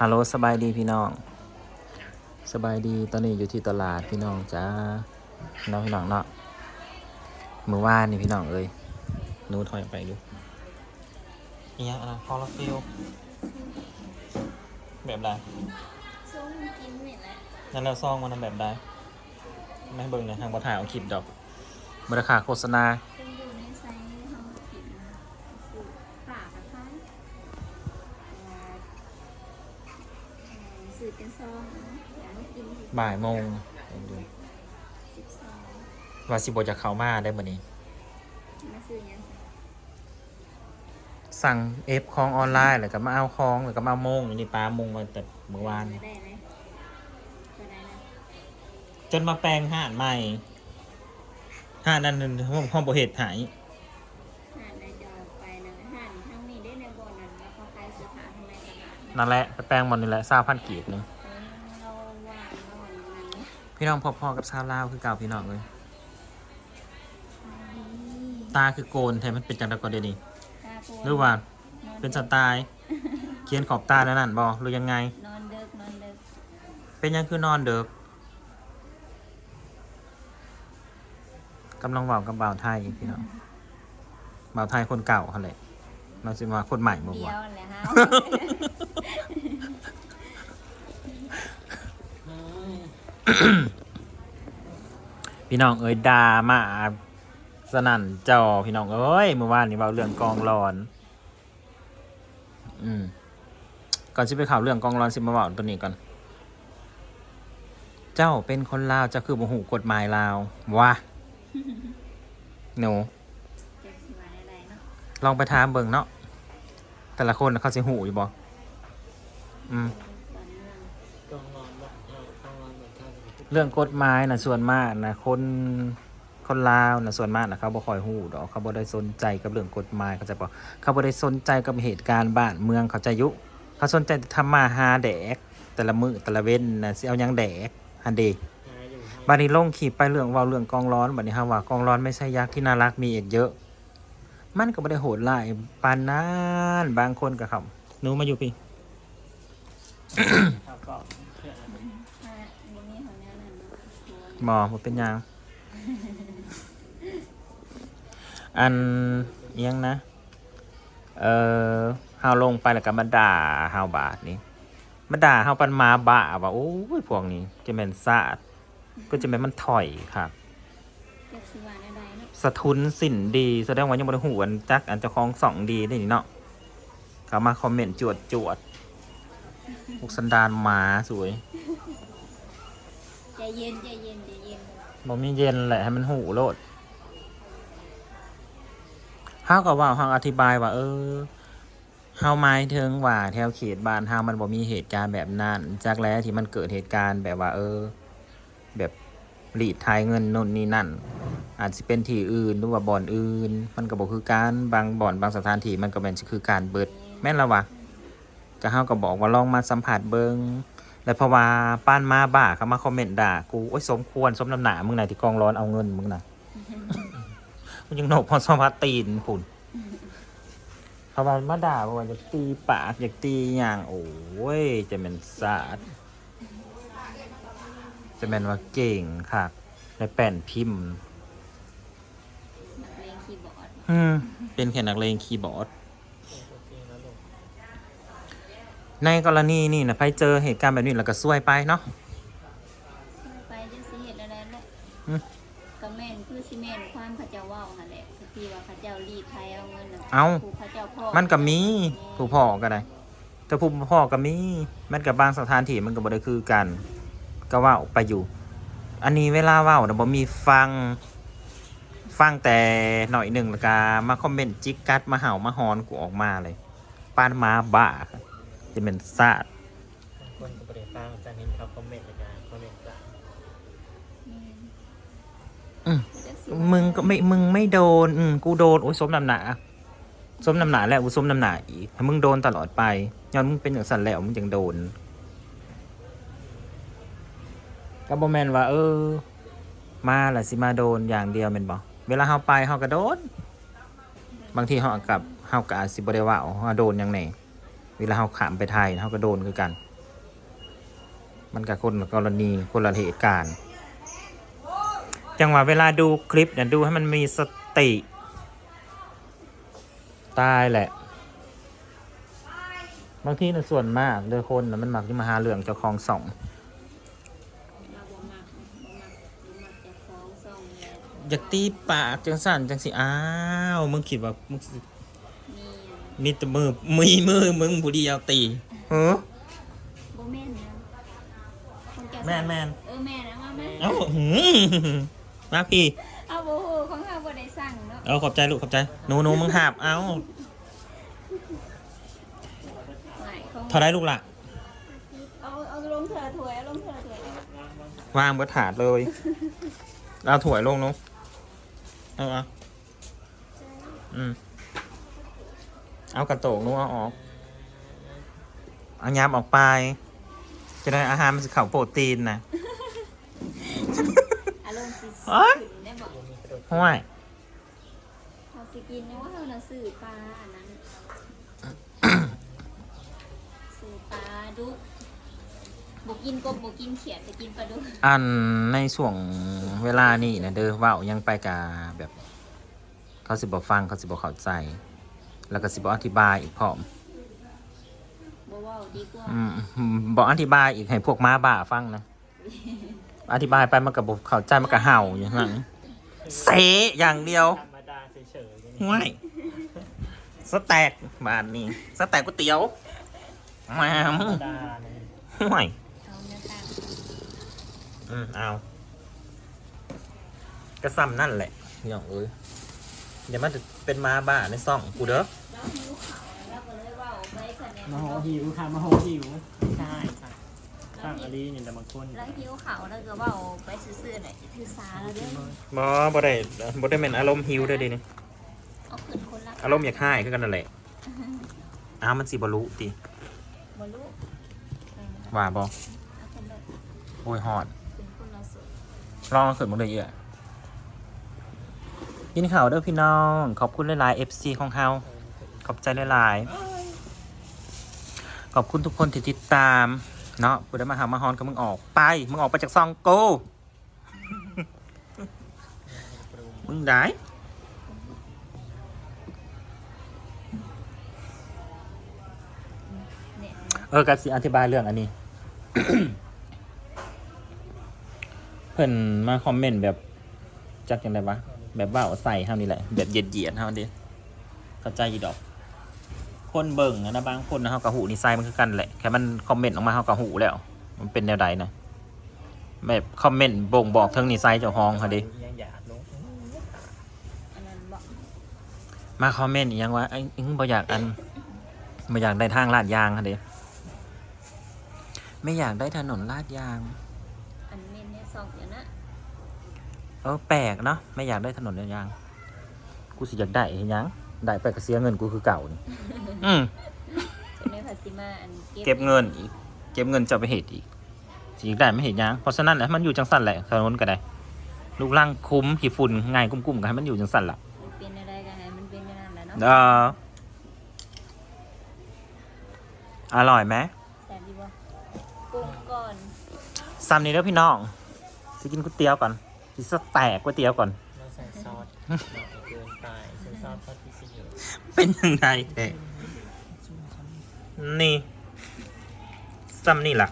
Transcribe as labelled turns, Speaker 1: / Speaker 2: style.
Speaker 1: ฮัลโหลสบายดีพี่น้อง สบายดีตอนนี้อยู่ที่ตลาดพี่น้องจ้าน้องพี่น้องเนาะมือว่านนี่พี่น้องเอ้ยหนูถอยออกไปดูนี่ยังอะไรคอร์ฟิลแบบใด
Speaker 2: ส้มกินเหม็นแหละ
Speaker 1: นั่นเราซองมันทำแบบใดไม่ให้เบิ่งเลยทางบอถ่ายเอาคลิปดอกมูลค่าโฆษณา บ่ายโมง
Speaker 2: สิบซอง
Speaker 1: ว่าสิบจะเข้ามาได้มื้อนี้
Speaker 2: มาซื้อยังไง
Speaker 1: สั่งเอฟของออนไลน์แล้วก็มาเอาของแล้วก็มาเอาโมงอยู่นี่ปลาโมงมาแต่เมื่อวานนี่
Speaker 2: ได้ไหมก็ได้นะ
Speaker 1: จนมาแปลงห่านใหม่ห่านนั้นห้องห้องบเหตุหาย
Speaker 2: ห่านในจอไปนะห่านทั้งนี้ได้ในบ่อนั้นแล้วเขาขายเสื้อผ้าทำไมตลาด
Speaker 1: นั่นแหละไปแปลงหมดนี่แหละซาพันกีบหนึง
Speaker 2: เออเราว่างเราวันนั้น
Speaker 1: พี่น้องพอๆกับซาวลาวคือเก่าพี่น้องเลยตาคือโกนแทนมันเป็นจังตะกอนเดยวนี่
Speaker 2: ตาโกน
Speaker 1: หรือว่า
Speaker 2: อ
Speaker 1: เป็นสไตล์เขียนขอบตาแล้วนั่นบอหรือยังไง
Speaker 2: นอนเดึกนอนเดึก
Speaker 1: เป็นยังคือนอนเด็กกำลังเว่ากับบ่าวไทยพี่น้องบ่าวไทยคนเก่าเขาแหละเราสิมาคนใหม่บ่
Speaker 2: เดี
Speaker 1: บ่
Speaker 2: ยวแหละฮะ
Speaker 1: พี่น้องเอ้ยดามาสนั่นจอพี่น้องเอ้ยเมื่อวานนี้เบาเรื่องกองร้อน อืมก่อนที่ไปข่าวเรื่องกองร้อนสิมาบอกตัวนี้ก่อน เจ้าเป็นคนลาวเจ้าคือบ่หูกฎหมายลาววะหนู
Speaker 2: เจ็บสิว่าอะไระ
Speaker 1: ลองไปถามเบิ่งเนาะแต่ละคนเขาสิหูอยู่บ่อืม
Speaker 2: เรื่อง
Speaker 1: กฎหมายนะส่วนมากนะคนคนลาวนะส่วนมากนะเขาบ่ค่อยฮู้ดอกเขาบ่ได้สนใจกับเรื่องกฎหมายเขาใจะบอกเขาบ่ได้สนใจกับเหตุการณ์บ้านเมืองเขาใจะยุเขาสนใจแต่ทำมาหาแดก แต่ละมือแต่ละเว้นนะสิเอาหยังแดกฮันเด
Speaker 3: หาอยู่ให้
Speaker 1: บัดนี้ลงขีดไปเรื่องเว่าเรื่องกองร้อนบัดนี้ฮะว่ากองร้อนไม่ใช่ยักษ์ที่น่ารักมีเอกเยอะ มันก็บ่ได้โหดร้ายปานนั้นบางคนก็เขาหนูมาอยู่พี่ หมอบ่เป็นหยังอันเอียงนะ เออเฮาลงไปแล้วก็มาด่าเฮาบาดนี้มาด่าเฮาปันมาบ้าว่าโอ้ยพวกนี้จะแม่นซาดก็จะแม่นมันถอยครับ
Speaker 2: เจ็บสิว่าอะไรเนาะ
Speaker 1: สะทุนสินดีแสดงว่ายังบ่ได้หูอันจักอันเจ้าของสองดีได้นี่เนาะเขามาคอมเมนต์จวดจวดพวกสันดานหมาสวย
Speaker 2: ใจ เย็นใจเย็นใจเย็น
Speaker 1: บ่มีเย็นแหละให้มันหูโลดเฮาก็ว่าเฮาอธิบายว่า เออเฮาหมายถึงว่าแถวเขตบ้านเฮามันบ่มีเหตุการณ์แบบนั้นจากแล้วที่มันเกิดเหตุการณ์แบบว่า เออ แบบรีดไทยเงินนู่นนี่นั่น อาจจะเป็นที่อื่นหรือว่าบ่อนอื่น มันก็บ่คือการบางบ่อนบางสถานที่มันก็แม่นคือการเบิด แม่นละวะก็เฮาก็บอกว่าลองมาสัมผัสเบิง แล้วเพราะว่าป้านมาบ้าเขามาคอมเมนต์ด่ากูโอ้ยสมควรสมน้ำหนามึงไหนะที่กองร้อนเอาเงินมึงนะมึงยังโหนกพอสมพัดตีนผุ่นเพราะว่ามาด่าเพราะว่าอยากตีปากอยากตีอย่างโอ้ยจะเป็นสาดจะเป็นว่าเก่งค่ะในแป้นพิมพ์
Speaker 2: นักเลงคีย์บอร์ด
Speaker 1: อืมเป็นแค่นักเลงคีย์บอร์ด
Speaker 3: โอเคนะลูก
Speaker 1: ในกรณีนี่นะไปเจอเหตุการณ์แบบนี้แล้วก็ซวยไปเนาะ
Speaker 2: ไปจะสิเฮ็ดอะไรแหละ
Speaker 1: อืม
Speaker 2: ก็แม่นคือสิแม่นความเขาเจ้าเว้าหั่นแหละคือที่ว่าเขาเจ้ารีดไทยเอาเงินน่ะ
Speaker 1: เอา
Speaker 2: ผู้เขาเจ้าพ่อ
Speaker 1: มันก็มีผู้พ่อก็ได้ แต่ผู้พ่อก็มีมันกับบางสถานที่มันก็บ่ได้คือกันก็เว่าไปอยู่ อันนี้เวลาเว่านะบ่มีฟังฟังแต่หน่อยหนึ่งแล้วก็มาคอมเมนต์จิกกัดมาเห่ามาฮอนกูออกมาเลยปานมาบ้าค่ะ จะเป็นซาด
Speaker 3: บางคนก็ประเดี๋ยวฟังแต่เห็นเขาคอมเมนต์เลยกันคอมเมนต์จ้ะ
Speaker 2: แม่น
Speaker 1: อืม
Speaker 2: จักสิว่า
Speaker 1: มึงก็ไม่มึงไม่โดน อืมกูโดนโอ้ยสมน้ำหนาสมน้ำหนาแล้วกูสมน้ำหนาอีกถ้ามึงโดนตลอดไปย้อนมึงเป็นอย่างสันแล้วมึงยังโดนก็บอแมนว่า เออ มาละสิมาโดนอย่างเดียวแม่นบ่เวลาเฮาไปเฮาก็โดน บางทีเฮากับเฮาก็อาจสิบ่ได้ว่าเฮาโดนหยังแหน่ เวลาเขาขามไปไทยเขาก็โดนคือกัน มันกับคนกรณีคนละเหตุการณ์ จังหวะเวลาดูคลิปเนี่ยดูให้มันมีสติ ตายแหละ บางทีนะส่วนมากเด้อคนนะมันมักที่มาหาเรื่องเจ้าของสอง
Speaker 2: อ
Speaker 1: ยากตีปากจังสั่นจังสิ อ้าว มึงคิดว่ามึง
Speaker 2: มีอัน
Speaker 1: มีแต่มือมีมือมึงบุดีเอาตีเฮ้อ
Speaker 2: บ่แม่นนะของก
Speaker 1: แม่นแม่น
Speaker 2: เออแม่นนะว่าแม่น
Speaker 1: เอ้าหืมมาพี่
Speaker 2: เอาบ่ฮู้ของเฮาบ่ได้สั่งเนาะ
Speaker 1: เอาขอบใจลูกขอบใจหนูหนูมึงหาบเอา
Speaker 2: ไหนของ
Speaker 1: เท่าไรลูกล่ะ
Speaker 2: เอาเอาลงเถอะถ้วยเอาลงเถอะถ้วย
Speaker 1: วางบนถาดเลย เอาถั่วยลงนุเอาเอาอืม เอากระโตกนู้เอาออก เอายำออกไป จะได้อาหารมันจะเข่าโปรตีนนะ
Speaker 2: อารมณ์สิ
Speaker 1: อ๊ะ
Speaker 2: ขึ้นได้บ่
Speaker 3: มีกระโดด
Speaker 1: ห้วย
Speaker 2: เฮาสิกินนะว่าเฮาน่ะซื้อปลาอันนั้นซื้อปลาดุกบ่กินกบบ่กินเขียดแต่กินปลาดุก
Speaker 1: อันในช่วงเวลานี่นะเด้อเว่ายังไปกาแบบ เขาสิบอกฟังเขาสิบอกเข้าใจ แล้วก็สิบอกอธิบายอีกพร้อม
Speaker 2: บ่เว้าดีกว่า
Speaker 1: อืมบอกอธิบายอีกให้พวกม้าบ้าฟังนะ อธิบายไปมันกับบเข้าใจมันก็เห่าอย่างนั้นเสอย่างเดียว
Speaker 3: ธรรมดาเฉยๆ
Speaker 1: ห่วยสแต็กบานนี้สแต็กก๋วยเตี๋ยวแหม
Speaker 3: ธรรม
Speaker 1: ม
Speaker 3: ดาเนี่ย
Speaker 1: ห่วย
Speaker 2: เอาเนื้อตาล
Speaker 1: อืมเอากระซ้ำนั่นแหละอย่างเอ้ย อย่ามาเป็นม้าบ้าในซ่องกูเด้อ
Speaker 2: แล้วหิวเขาแล้วก็เลยเว้าไปคะแนน
Speaker 3: มาโหหิวค่ะมาโหหิวใช่ค่ะตั้งอลีนี่แต่บางคน
Speaker 2: แล้วหิวเขาแล้วก็เว้าไปซื่อๆหน่อยถือสาแล้วเด้อ
Speaker 1: บ่บ่ได้บ่ได้เป็นอารมณ์หิวเด้อดินี่
Speaker 2: เอาขึ้นคนละ
Speaker 1: อารมณ์อยากให้คือกันนั่นแหละอ้าวมันสิบ่รู้ติ
Speaker 2: บ่รู้เออ
Speaker 1: ว่าบ่
Speaker 2: เอาคนละ
Speaker 1: โอ้ยฮอด
Speaker 2: เป็นคนละส่วน
Speaker 1: ลองเอาขึ้นมาเลยเอะ ยินข่าวเด้อพี่น้อง ขอบคุณหลายๆ FC ของเฮาขอบใจหลายๆ ขอบคุณทุกคนที่ติดตาม เนาะกูได้มาหามาฮอนกับมึงออกไป มึงออกไปจากซองกูมึงได้
Speaker 2: เอ
Speaker 1: อกับสิอธิบายเรื่องอันนี้ เพิ่นมาคอมเมนต์แบบจักยังไงวะ แบบว่าเอาใส่เท่านี้แหละ แบบเหยียดเยียดๆเท่านี้เข้าใจยีดอก คนเบิ่งนะบางคนนะเขากับหูนี่ใส่มันคือกันแหละแค่มันคอมเมนต์ออกมาเขากับหูแล้ว มันเป็นแนวใดนะแบบคอมเมนต์บ่งบอกเทิงนี่ไซส์เจ้าของเขาดิ
Speaker 3: ยังอยาก
Speaker 1: มาคอมเมนต์อีกอยังว่าไอ้อิงบ่อยากอันบ่อยากได้ทางลาดยางค่ะเด้ไม่อยากได้ถนนลาดยาง
Speaker 2: อันเมนเนี่ยสองอย่าง
Speaker 1: เออแปลกเนาะไม่อยากได้ถนนลาดยาง กูสิอยากได้เห็นยังได้ไปก็เสียเงินกูคือเก่านี่อืม
Speaker 2: เป็นในภาษีมาอัน
Speaker 1: เก็บเงินอีก เก็บเงินจะเอาไปเหตุอีกสิอยากได้ไม่เหตุยังเพราะฉะนั้นแหละมันอยู่จังสั่นแหละถนนก็ได้ลูกล่างคุ้มขี้ฝุ่นง่ายกุ้มๆก็ให้มันอยู่จังสั่นล่ะ
Speaker 2: มันเป็นอะไรกันไงมันเป็นอย่างนั้นแหละเนาะ
Speaker 1: เอออร่อยไหม
Speaker 2: แซ่บดีบ่ปรุงก่อน
Speaker 1: ซ้ำนี้แล้วพี่น้องสิกินก๋วยเตี๋ยวก่อน สิสแต็กก๋วยเตี๋ยวก่อน
Speaker 3: เราใส่ซอสหน่อยเกินไปใส่ซอสพอดีสิอยู่
Speaker 1: เป็นยังไงเด็นี่ซ้ำนี่ล่ะ